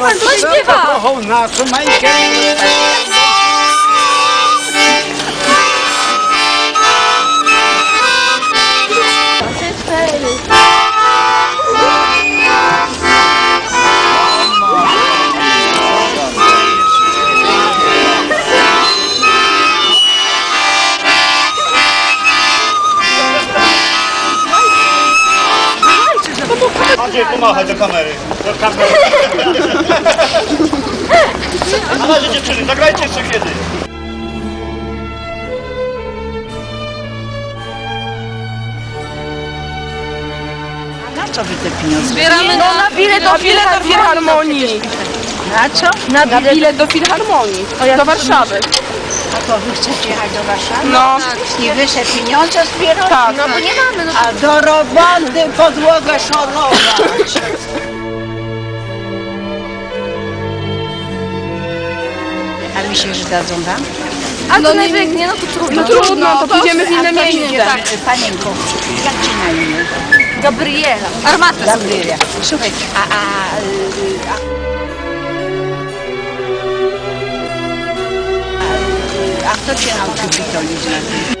Còn với. Andrzej, pomachaj do kamery. Do kamery. A na razie dziewczyny, zagrajcie jeszcze kiedy. Na co wy te pieniądze? Zbieramy no, na bilet do, bilet do filharmonii. Na co? Na, bilet do filharmonii. Do Warszawy. A to wy chcecie jechać do Warszawy? No. I wy se pieniądze zbieracie? Tak. No bo nie mamy. No A do roboty podłogę szorować. A myślisz, że dadzą wam? A no najwyżej, no to trudno. No trudno, to pójdziemy w inne to miejsce. idzie, tak, Panienko, jak ci na imię? Gabriela. Armatę Gabriela. Słuchaj, a, a, a, kto cię tym?